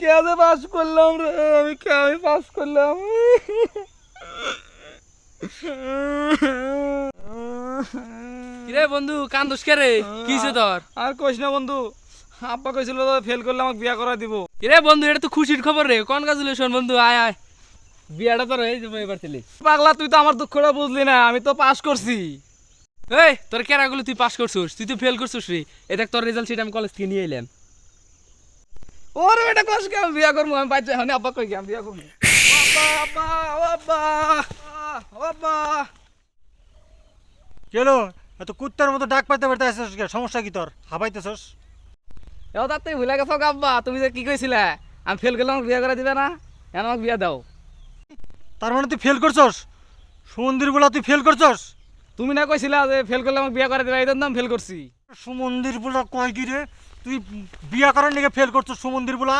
কেমনে পাস করলাম রে? আমি কেমন পাস করলাম? কিরে বন্ধু কান্দোস কে রে? কিছে তোর? আর কইস না বন্ধু আব্বা কইছিল তো ফেল করলে আমাকে বিয়া করা দিব। কিরে বন্ধু এটা তো খুশির খবর রে। কনগ্রাচুলেশন বন্ধু আয় আয়। বিয়াটা তোর হয়ে যাবে এবার তেলে পাগলা তুই তো আমার দুঃখটা বুঝলি না আমি তো পাস করছি। এই তোর কেরাগুলো তুই পাস করছিস তুই তো ফেল করছিস রে। এ দেখ তোর রেজাল্ট শিট আমি কলেজ থেকে নিয়ে এলাম। ওরে বেটা কস কে আমি বিয়া করব? আমি বাচ্চা হনি আব্বা কই আমি বিয়া করব। আব্বা আব্বা আব্বা কেলো এত কুত্তার মতো ডাক পাইতে পারতে আসছিস সমস্যা কি তোর? হাবাইতেছস? এও তাতে ভুলে গেছো আব্বা তুমি যে কি কইছিলে? আমি ফেল করলে আমাকে বিয়া করে দিবে না? এখন আমাকে বিয়া দাও। তার মানে তুই ফেল করছস? সুমন্দির বলা তুই ফেল করছস? তুমি না কইছিলা যে ফেল করলে আমাকে বিয়া করে দিবে এই জন্য আমি ফেল করছি। সুমন্দির বলা কয় কি রে তুই বিয়া কারণ নিয়ে ফেল করছ সুমন্দির বলা